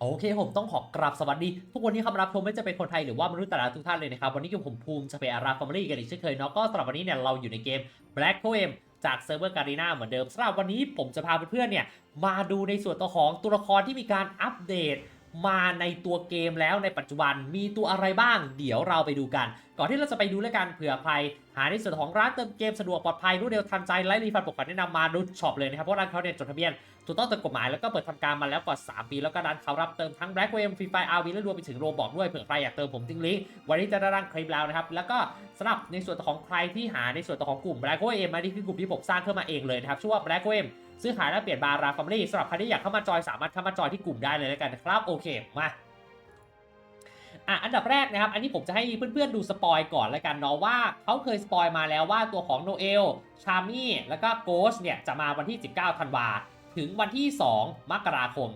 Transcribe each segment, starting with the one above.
โอเคผมต้องขอกราบสวัสดี ทุกคนที่เข้ามารับชมไม่ว่าจะเป็นคนไทยหรือว่ามนุษย์ต่างดาวทุกท่านเลยนะครับ วันนี้อยู่ผมภูมิจะไปอาราฟอร์มลี่กันอีกเช่นเคยเนาะก็สำหรับวันนี้เนี่ยเราอยู่ในเกม Black p o e m จากเซิร์ฟเวอร์การีนาเหมือนเดิมสำหรับวันนี้ผมจะพาเพื่อนๆเนี่ยมาดูในส่วนตัวของตัวละครที่มีการอัปเดต มาในตัวเกมแล้วในปัจจุบันมีตัวอะไรบ้าง เดี๋ยวเราไปดูกัน ก่อนที่เราจะไปดูแล้วกันเผื่อใครหาในส่วนของร้านเติมเกมสะดวกปลอดภัยรวดเร็วทันใจไร้รีฟันปกปันแนะนำมาดูช็อปเลยนะครับเพราะร้านเขาเนี่ยจดทะเบียนถูกต้องตามกฎหมายแล้วก็เปิดทำการมาแล้วกว่า 3 ปี แล้วก็ร้านเขารับเติมทั้ง Black w a m Free Fire RV และรวมไปถึงโรบอกด้วยเผื่อใครอยากเติมผมทิ้งลิงก์วันนี้จะได้ร่างคลิปแล้วนะครับแล้วก็สำหรับในส่วนของใครที่หาในส่วนของกลุ่ม Black w a m มานี่คือกลุ่มที่ผมสร้างขึ้นมาเองเลยนะครับชื่อว่า Black w a m ซื้อขายและเปลี่ยนบาราฟาร์มลี่สำหรับใครที่อยากเข้ามาจอยสามารถเข้ามาจอยที่กลุ่มได้เลยแล้วกันนะครับโอเคมาอะอันดับแรกนะครับ อันนี้ผมจะให้เพื่อนๆดูสปอยก่อนแล้วกันเนาะว่าเขาเคยสปอยมาแล้วว่าตัวของโนเอล ชามี่ แล้วก็โกสเนี่ยจะมาวันที่ 19 ธันวา ถึงวันที่ 2 มกราคม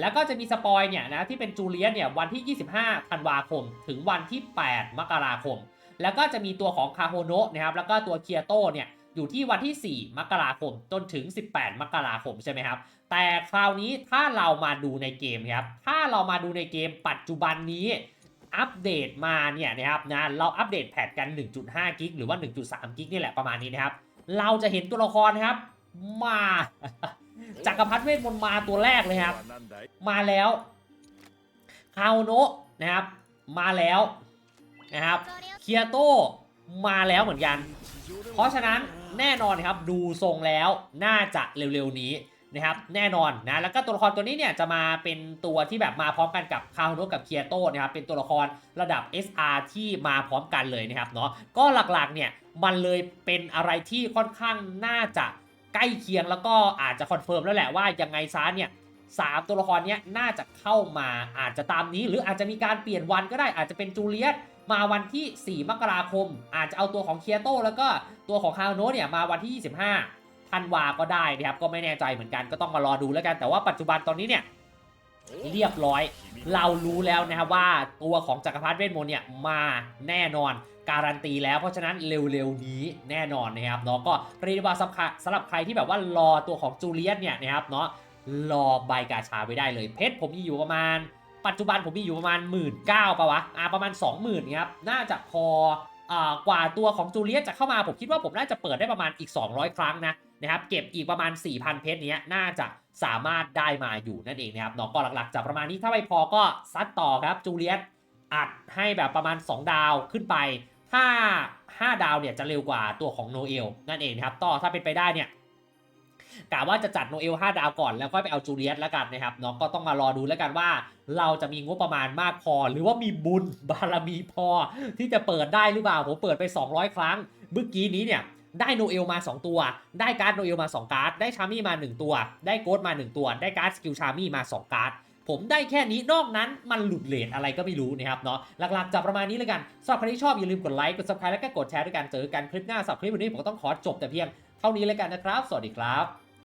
แล้วก็จะมีสปอยเนี่ยนะที่เป็นจูเลียสเนี่ยวันที่ 25 ธันวาคม ถึงวันที่ 8 มกราคม แล้วก็จะมีตัวของคาโฮโนะนะครับแล้วก็ตัวเคียโตเนี่ย อยู่ที่วันที่ 4 มกราคมจนถึง 18 มกราคมใช่ไหมครับ แต่คราวนี้ถ้าเรามาดูในเกมครับ ถ้าเรามาดูในเกมปัจจุบันนี้อัปเดตมาเนี่ยนะครับนะเราอัปเดตแพทกัน 1.5 กิกหรือว่า 1.3 กิกนี่แหละประมาณนี้นะครับ เราจะเห็นตัวละครครับมาจักรพรรดิเวทมนต์มาตัวแรกเลยครับ มาแล้วคาโอโนะนะครับ มาแล้วนะครับเคียโต มาแล้วเหมือนกัน เพราะฉะนั้นแน่นอนครับดูทรงแล้วน่าจะเร็วๆนี้นะครับแน่นอนนะแล้วก็ตัวละครตัวนี้เนี่ยจะมาเป็นตัวที่แบบมาพร้อมกันกับคาโฮโนะกับเคียโตนะครับเป็นตัวละครระดับ SR ที่มาพร้อมกันเลยนะครับเนาะก็หลักๆเนี่ยมันเลยเป็นอะไรที่ค่อนข้างน่าจะใกล้เคียงแล้วก็อาจจะคอนเฟิร์มแล้วแหละว่ายังไงซะเนี่ยสามตัวละครเนี้ยน่าจะเข้ามาอาจจะตามนี้ หรืออาจจะมีการเปลี่ยนวันก็ได้อาจจะเป็นจูเลียต มาวันที่ 4 มกราคม อาจจะเอาตัวของเคียโตแล้วก็ตัวของคาโนเนี่ยมาวันที่ 25ธันวาก็ได้นะครับก็ไม่แน่ใจเหมือนกันก็ต้องมารอดูแล้วกัน แต่ว่าปัจจุบันตอนนี้เนี่ยเรียบร้อย เรารู้แล้วนะครับว่าตัวของจักรพรรดิเวทมนต์เนี่ยมาแน่นอนการันตีแล้วเพราะฉะนั้นเร็วๆนี้แน่นอนนะครับเนาะก็เรียกว่าสำหรับใครที่แบบว่ารอตัวของจูเลียตเนี่ยนะครับเนาะรอใบกาชาไว้ได้เลยเพชรผมมีอยู่ประมาณ ปัจจุบันผมมีอยู่ประมาณ 1 9ื่นป่าวะอ่าประมาณ 20,000ครับน่าจะพออ่ากว่าตัวของจูเลียสจะเข้ามาผมคิดว่าผมน่าจะเปิดได้ประมาณอีก 200 ครั้งนะนะครับเก็บอีกประมาณ 4,000 เพชรเนี้ยน่าจะสามารถได้มาอยู่นั่นเองนะครับเนาะก็หลักๆจะประมาณนี้ถ้าไม่พอก็ซัดต่อครับจูเลียสอัดให้แบบประมาณ 2 ดาวขึ้นไปถ้า 5 ดาวเนี่ยจะเร็วกว่าตัวของโนเอลนั่นเองนะครับต่อถ้าเป็นไปได้เนี่ย กะว่าจะจัดโนเอล5ดาวก่อนแล้วค่อยไปเอาจูเลียสแล้วกันนะครับเนาะก็ต้องมารอดูแล้วกันว่า เราจะมีงบประมาณมากพอ หรือว่ามีบุญบารมีพอ ที่จะเปิดได้หรือเปล่าผมเปิดไป 200 ครั้งเมื่อกี้นี้เนี่ยได้โนเอลมา 2 ตัว ได้การ์ดโนเอลมา 2 การ์ด ได้ชามี่มา 1 ตัว ได้โกดมา 1 ตัว ได้การ์ดสกิลชามี่มา 2 การ์ด ผมได้แค่นี้ นอกนั้นมันหลุดเลทอะไรก็ไม่รู้นะครับเนาะ หลักๆจะประมาณนี้แล้วกันสำหรับใครที่ชอบอย่าลืมกดไลค์ กด subscribe และก็กดแชร์ด้วยกัน เจอกันคลิปหน้าสำหรับคลิปวันนี้ผมต้องขอจบแต่เพียงเท่านี้แล้วกันนะครับ สวัสดีครับ